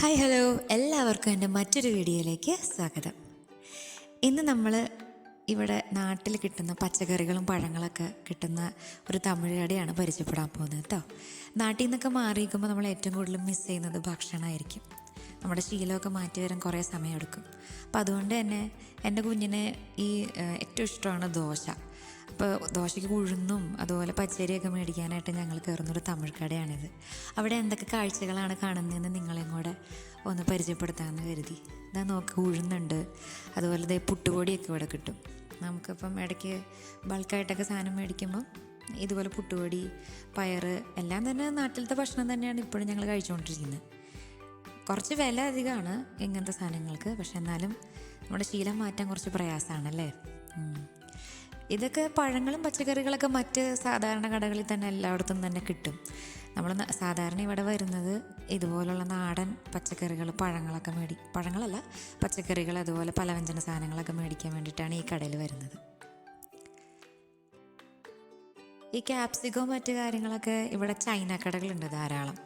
Hi hello എല്ലാവർക്കും എന്റെ മറ്റൊരു വീഡിയോയിലേക്ക് സ്വാഗതം. ഇന്ന് നമ്മൾ ഇവിടെ നാട്ടിൽ കിട്ടുന്ന പച്ചക്കറികളും പഴങ്ങളൊക്കെ കിട്ടുന്ന ഒരു തമിഴ് കടയാണ് പരിചയപ്പെടാൻ പോകുന്നത് കേട്ടോ. നാട്ടിൽ നിന്നൊക്കെ മാറിയിരിക്കുമ്പോൾ നമ്മൾ ഏറ്റവും കൂടുതൽ മിസ് ചെയ്യുന്നത് ഭക്ഷണമായിരിക്കും. നമ്മുടെ ശീലമൊക്കെ മാറ്റി വരാൻ കുറേ സമയമെടുക്കും. അപ്പോൾ അതുകൊണ്ട് തന്നെ എന്റെ കുഞ്ഞിന് ഈ ഏറ്റവും ഇഷ്ടമാണ് ദോശ. അപ്പോൾ ദോശയ്ക്ക് ഉഴുന്നും അതുപോലെ പച്ചരിയൊക്കെ മേടിക്കാനായിട്ട് ഞങ്ങൾ കയറുന്നൊരു തമിഴ് കടയാണിത്. അവിടെ എന്തൊക്കെ കാഴ്ചകളാണ് കാണുന്നതെന്ന് നിങ്ങളെയും കൂടെ ഒന്ന് പരിചയപ്പെടുത്താമെന്ന് കരുതി. ഇതാ നോക്ക് ഉഴുന്നുണ്ട്. അതുപോലെ ദേ പുട്ടുപൊടിയൊക്കെ ഇവിടെ കിട്ടും. നമുക്കിപ്പം ഇടയ്ക്ക് ബൾക്കായിട്ടൊക്കെ സാധനം മേടിക്കുമ്പോൾ ഇതുപോലെ പുട്ടുപൊടി പയറ് എല്ലാം തന്നെ നാട്ടിലത്തെ ഭക്ഷണം തന്നെയാണ് ഇപ്പോഴും ഞങ്ങൾ കഴിച്ചുകൊണ്ടിരിക്കുന്നത്. കുറച്ച് വില അധികമാണ് ഇങ്ങനത്തെ സാധനങ്ങൾക്ക് പക്ഷെ എന്നാലും നമ്മുടെ ശീലം മാറ്റാൻ കുറച്ച് പ്രയാസമാണല്ലേ. ഇതൊക്കെ പഴങ്ങളും പച്ചക്കറികളൊക്കെ മറ്റ് സാധാരണ കടകളിൽ തന്നെ എല്ലായിടത്തും തന്നെ കിട്ടും. നമ്മൾ സാധാരണ ഇവിടെ വരുന്നത് ഇതുപോലുള്ള നാടൻ പച്ചക്കറികൾ പഴങ്ങളൊക്കെ മേടി പഴങ്ങളല്ല പച്ചക്കറികൾ അതുപോലെ പലവ്യഞ്ജന സാധനങ്ങളൊക്കെ മേടിക്കാൻ വേണ്ടിയിട്ടാണ് ഈ കടയിൽ വരുന്നത്. ഈ ക്യാപ്സിക്കോ മറ്റു കാര്യങ്ങളൊക്കെ ഇവിടെ ചൈന കടകളുണ്ട് ധാരാളം.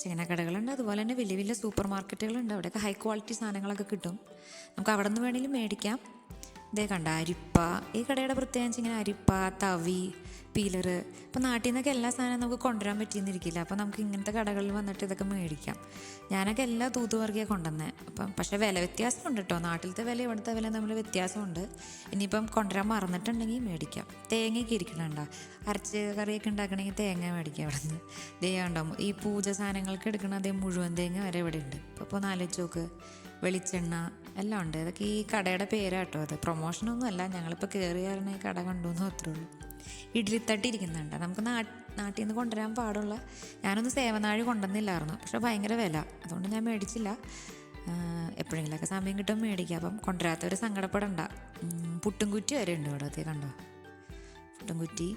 ചൈന കടകളുണ്ട് അതുപോലെ തന്നെ വലിയ വലിയ സൂപ്പർ മാർക്കറ്റുകളുണ്ട് അവിടെയൊക്കെ ഹൈ ക്വാളിറ്റി സാധനങ്ങളൊക്കെ കിട്ടും. നമുക്ക് അവിടെ നിന്ന് വേണമെങ്കിലും മേടിക്കാം. ഇതേ കണ്ട അരിപ്പ. ഈ കടയുടെ പ്രത്യേകം വെച്ചാൽ ഇങ്ങനെ അരിപ്പ തവി പീലർ. ഇപ്പം നാട്ടിൽ നിന്നൊക്കെ എല്ലാ സാധനവും നമുക്ക് കൊണ്ടുവരാൻ പറ്റിയെന്നിരിക്കില്ല. അപ്പോൾ നമുക്ക് ഇങ്ങനത്തെ കടകളിൽ വന്നിട്ട് ഇതൊക്കെ മേടിക്കാം. ഞാനൊക്കെ എല്ലാ തൂത്തുവർക്കിയാണ് കൊണ്ടുവന്നത് അപ്പം പക്ഷേ വില വ്യത്യാസമുണ്ട് കേട്ടോ നാട്ടിലത്തെ വില ഇവിടുത്തെ വില തമ്മിൽ വ്യത്യാസമുണ്ട്. ഇനിയിപ്പം കൊണ്ടുവരാൻ മറന്നിട്ടുണ്ടെങ്കിൽ മേടിക്കാം. തേങ്ങയൊക്കെ ഇരിക്കണുണ്ടോ അരച്ച് കറിയൊക്കെ ഉണ്ടാക്കണമെങ്കിൽ തേങ്ങ മേടിക്കാം ഇവിടെ നിന്ന് ദേ ഉണ്ടോ ഈ പൂജ സാധനങ്ങൾക്ക് എടുക്കണ അതേ മുഴുവൻ തേങ്ങ വരെ ഇവിടെ ഉണ്ട്. അപ്പോൾ ഒന്ന് ആലോചിച്ച് നോക്ക്. വെളിച്ചെണ്ണ എല്ലാം ഉണ്ട്. ഇതൊക്കെ ഈ കടയുടെ പേരാട്ടോ അത്. പ്രൊമോഷനൊന്നും അല്ല. ഞങ്ങളിപ്പോൾ കയറി കാരണം ഈ കട കണ്ടു എന്ന് അത്രേ ഉള്ളൂ. ഇഡ്ലിത്തട്ടി ഇരിക്കുന്നുണ്ട്. നമുക്ക് നാട്ടിൽ നിന്ന് കൊണ്ടുവരാൻ പാടുള്ള ഞാനൊന്ന് സേവനാഴി കൊണ്ടുവന്നില്ലായിരുന്നു. പക്ഷെ ഭയങ്കര വില. അതുകൊണ്ട് ഞാൻ മേടിച്ചില്ല. എപ്പോഴെങ്കിലൊക്കെ സമയം കിട്ടും മേടിക്കുക അപ്പം കൊണ്ടുവരാത്തവർ സങ്കടപ്പെടണ്ട. ഉം, പുട്ടും കുറ്റി വരെ ഉണ്ട് ഇവിടെ. അതേ കണ്ടോ? പുട്ടും കുറ്റി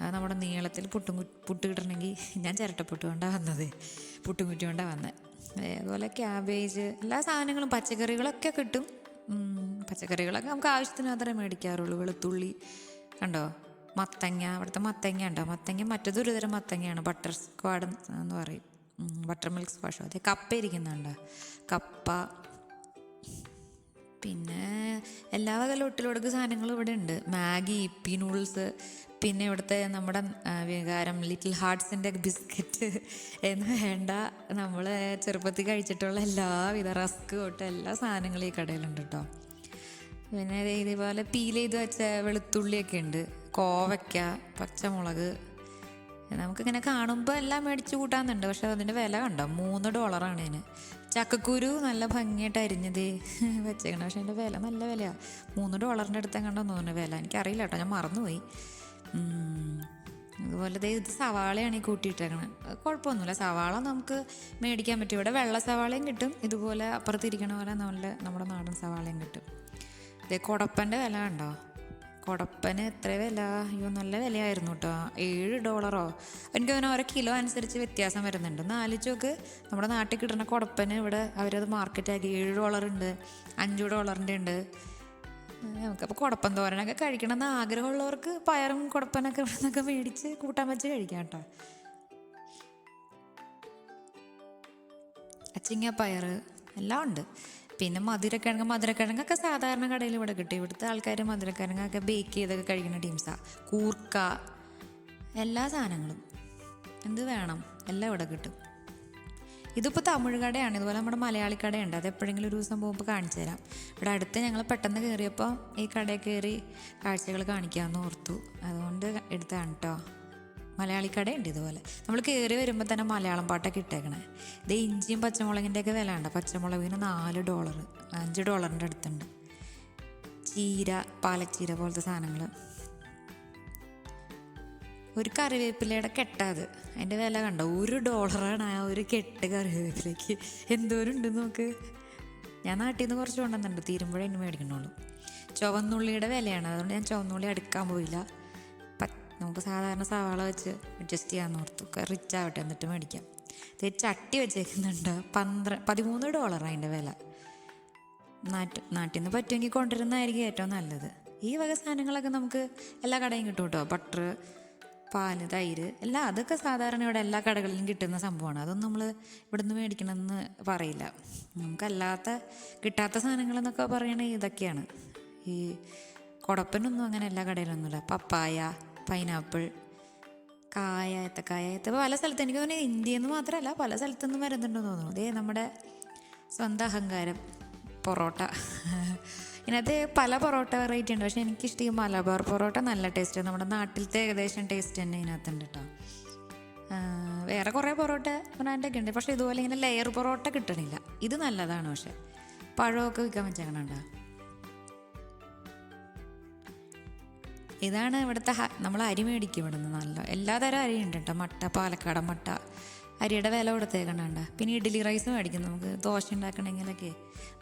അത് നമ്മുടെ നീളത്തിൽ പുട്ടും പുട്ട് കിട്ടണമെങ്കിൽ ഞാൻ ചിരട്ടപ്പുട്ട് കൊണ്ടാണ് വന്നത്. പുട്ടും കുറ്റി കൊണ്ടാണ് വന്നത് അതേപോലെ ക്യാബേജ് എല്ലാ സാധനങ്ങളും പച്ചക്കറികളൊക്കെ കിട്ടും. പച്ചക്കറികളൊക്കെ നമുക്ക് ആവശ്യത്തിന് മാത്രമേ മേടിക്കാറുള്ളൂ. വെളുത്തുള്ളി കണ്ടോ? മത്തങ്ങ അവിടുത്തെ മത്തങ്ങ ഉണ്ടോ? മത്തങ്ങ മറ്റൊരു തരം മത്തങ്ങയാണ്. ബട്ടർ സ്ക്വാഡ് എന്ന് പറയും. ബട്ടർ മിൽക്ക് സ്ക്വാഷോ? അതെ കപ്പ ഇരിക്കുന്നുണ്ടോ. കപ്പ പിന്നെ എല്ലാ വക ലൊട്ടിലൊടുക്ക് സാധനങ്ങളും ഇവിടെ ഉണ്ട്. മാഗി ഇപ്പി നൂഡിൽസ് പിന്നെ ഇവിടുത്തെ നമ്മുടെ വികാരം ലിറ്റിൽ ഹാർട്ട്സിന്റെ ബിസ്ക്കറ്റ് എന്ന് വേണ്ട നമ്മൾ ചെറുപ്പത്തിൽ കഴിച്ചിട്ടുള്ള എല്ലാവിധ റസ്ക് തൊട്ട് എല്ലാ സാധനങ്ങളും ഈ കടയിലുണ്ട് കേട്ടോ പിന്നെ ഇതേപോലെ പീൽ ചെയ്ത് വെച്ച വെളുത്തുള്ളിയൊക്കെ ഉണ്ട്. കോവയ്ക്ക പച്ചമുളക് നമുക്കിങ്ങനെ കാണുമ്പോൾ എല്ലാം മേടിച്ച് കൂട്ടാന്നുണ്ട്. പക്ഷെ അതിന്റെ വില കണ്ടോ? മൂന്ന് ഡോളറാണ് ഇതിന്. ചക്കക്കുരു നല്ല ഭംഗിയായിട്ട് അരിഞ്ഞത് വെച്ചേക്കണം. പക്ഷെ അതിന്റെ വില നല്ല വിലയാണ് മൂന്ന് ഡോളറിന്റെ അടുത്ത് കണ്ടോന്ന് തോന്നുന്നു വില. എനിക്കറിയില്ല കേട്ടോ. ഞാൻ മറന്നുപോയി. അതുപോലെ ദേ ഇത് സവാളയാണ് ഈ കൂട്ടിയിട്ടേക്കണത് കുഴപ്പമൊന്നുമില്ല. സവാള നമുക്ക് മേടിക്കാൻ പറ്റും. ഇവിടെ വെള്ള സവാളയും കിട്ടും. ഇതുപോലെ അപ്പുറത്തിരിക്കണ പോലെ നല്ല നമ്മുടെ നാടൻ സവാളയും കിട്ടും. ഇതേ കുടപ്പന്റെ വില കണ്ടോ? കുടപ്പന് എത്ര വില? അയ്യോ നല്ല വിലയായിരുന്നു കേട്ടോ ഏഴ് ഡോളറോ? എനിക്ക് അങ്ങനെ ഓരോ കിലോ അനുസരിച്ച് വ്യത്യാസം വരുന്നുണ്ട്. ഒന്ന് ആലോചിച്ച് നോക്ക്. നമ്മുടെ നാട്ടിൽ കിട്ടുന്ന കുടപ്പന് ഇവിടെ അവരത് മാർക്കറ്റാക്കി ഏഴ് ഡോളറുണ്ട് അഞ്ച് ഡോളറിന്റെ ഉണ്ട്. നമുക്കപ്പോൾ കുടപ്പൻ തോരനൊക്കെ കഴിക്കണമെന്ന് ആഗ്രഹമുള്ളവർക്ക് പയറും കുടപ്പനൊക്കെ ഇവിടെ നിന്നൊക്കെ മേടിച്ച് കൂട്ടാൻ വെച്ച് കഴിക്കാം കേട്ടോ അച്ചിങ്ങ പയർ എല്ലാം ഉണ്ട്. പിന്നെ മധുരക്കിഴങ്ങ് മധുരക്കിഴങ്ങൊക്കെ സാധാരണ കടയിൽ ഇവിടെ കിട്ടും. ഇവിടുത്തെ ആൾക്കാർ മധുരക്കിഴങ്ങൊക്കെ ബേക്ക് ചെയ്തൊക്കെ കഴിക്കുന്ന ടീംസാണ് കൂർക്ക എല്ലാ സാധനങ്ങളും. എന്ത് വേണം? എല്ലാം ഇവിടെ കിട്ടും. ഇതിപ്പോൾ തമിഴ് കടയാണ്. ഇതുപോലെ നമ്മുടെ മലയാളി കടയുണ്ട്. അത് എപ്പോഴെങ്കിലും ഒരു ദിവസം പോകുമ്പോൾ കാണിച്ചു തരാം. ഇവിടെ അടുത്ത് ഞങ്ങൾ പെട്ടെന്ന് കയറിയപ്പോൾ ഈ കടയിൽ കയറി കാഴ്ചകൾ കാണിക്കാമെന്ന് ഓർത്തു. അതുകൊണ്ട് എടുത്താണ് കേട്ടോ മലയാളി കടയുണ്ട് ഇതുപോലെ. നമ്മൾ കയറി വരുമ്പോൾ തന്നെ മലയാളം പാട്ടൊക്കെ ഇട്ടേക്കണേ. ഇത് ഇഞ്ചിയും പച്ചമുളകിന്റെ ഒക്കെ വില ഉണ്ട് പച്ചമുളകിന് നാല് ഡോളർ അഞ്ച് ഡോളറിന്റെ അടുത്തുണ്ട്. ചീര പാലച്ചീര പോലത്തെ സാധനങ്ങൾ ഒരു കറിവേപ്പിലയുടെ കെട്ടാത് അതിന്റെ വില കണ്ട? ഒരു ഡോളറാണ് ആ ഒരു കെട്ട് കറിവേപ്പിലേക്ക് എന്തോരം ഉണ്ട് നോക്ക്. ഞാൻ നാട്ടിൽ നിന്ന് കുറച്ച് കൊണ്ടുവന്നിട്ടുണ്ട്. തീരുമ്പോഴേ എന്നെ മേടിക്കണുള്ളൂ. ചുവന്നുള്ളിയുടെ വിലയാണ്. അതുകൊണ്ട് ഞാൻ ചുവന്നുള്ളി അടുക്കാൻ പോയില്ല. നമുക്ക് സാധാരണ സവാള വെച്ച് അഡ്ജസ്റ്റ് ചെയ്യാൻ ഓർത്തു. റിച്ച് ആവട്ടെ എന്നിട്ട് മേടിക്കാം. ഇത് ചട്ടി വെച്ചേക്കുന്നുണ്ട്. പന്ത്ര പതിമൂന്ന് ഡോളറാണ് അതിന്റെ വില. നാട്ട് നാട്ടിൽ നിന്ന് പറ്റുമെങ്കിൽ കൊണ്ടുവരുന്നതായിരിക്കും ഏറ്റവും നല്ലത്. ഈ വക സാധനങ്ങളൊക്കെ നമുക്ക് എല്ലാ കടയും കിട്ടും കേട്ടോ. ബട്ടർ പാൽ തൈര് എല്ലാം അതൊക്കെ സാധാരണ ഇവിടെ എല്ലാ കടകളിലും കിട്ടുന്ന സംഭവമാണ്. അതൊന്നും നമ്മൾ ഇവിടെ നിന്ന് മേടിക്കണമെന്ന് പറയില്ല. നമുക്കല്ലാത്ത കിട്ടാത്ത സാധനങ്ങളെന്നൊക്കെ പറയണത് ഇതൊക്കെയാണ്. ഈ കുടപ്പനൊന്നും അങ്ങനെ എല്ലാ കടയിലൊന്നുമില്ല. പപ്പായ പൈനാപ്പിൾ കായ ഏത്തക്കായ ഏത്ത പല സ്ഥലത്ത് എനിക്ക് തോന്നുന്നു ഇന്ത്യയിൽ നിന്ന് മാത്രമല്ല പല സ്ഥലത്തു നിന്നും വരുന്നുണ്ടെന്ന് തോന്നുന്നു. അതേ നമ്മുടെ സ്വന്തം അഹങ്കാരം പൊറോട്ട. ഇതിനകത്ത് പല പൊറോട്ട വെറൈറ്റി ഉണ്ട്. പക്ഷേ എനിക്കിഷ്ടം ഈ മലബാർ പൊറോട്ട നല്ല ടേസ്റ്റ് നമ്മുടെ നാട്ടിലത്തെ ഏകദേശം ടേസ്റ്റ് തന്നെ ഇതിനകത്തുണ്ട് കേട്ടോ വേറെ കുറേ പൊറോട്ട ബ്രാൻഡൊക്കെ ഉണ്ട്. പക്ഷേ ഇതുപോലെ ഇങ്ങനെ ലെയർ പൊറോട്ട കിട്ടണില്ല. ഇത് നല്ലതാണ് പക്ഷേ. പഴമൊക്കെ വിൽക്കാൻ വെച്ചേക്കണുണ്ടോ? ഇതാണ് ഇവിടുത്തെ നമ്മൾ അരി മേടിക്കും ഇവിടെ നിന്ന് നല്ല എല്ലാ തരം അരി ഉണ്ട് കേട്ടോ. മട്ട പാലക്കാടൻ മട്ട. അരിയുടെ വില കൊടുത്തേക്കണണ്ട. പിന്നെ ഇഡ്ഡലി റൈസ് മേടിക്കും നമുക്ക്. ദോശ ഉണ്ടാക്കണമെങ്കിലൊക്കെ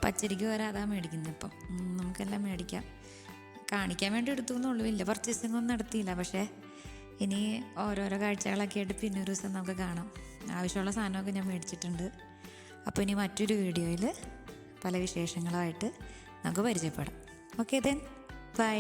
പച്ചരിക്ക് വരെ അതാ മേടിക്കുന്നത് ഇപ്പം. നമുക്കെല്ലാം മേടിക്കാം. കാണിക്കാൻ വേണ്ടി എടുത്തു എന്നുള്ളൂ ഇല്ല പർച്ചേസിംഗ് ഒന്നും നടത്തിയില്ല പക്ഷേ ഇനി ഓരോരോ കാഴ്ചകളൊക്കെ ആയിട്ട് പിന്നെ ഒരു ദിവസം നമുക്ക് കാണാം. ആവശ്യമുള്ള സാധനമൊക്കെ ഞാൻ മേടിച്ചിട്ടുണ്ട്. അപ്പോൾ ഇനി മറ്റൊരു വീഡിയോയിൽ പല വിശേഷങ്ങളുമായിട്ട് നമുക്ക് പരിചയപ്പെടാം. Okay then bye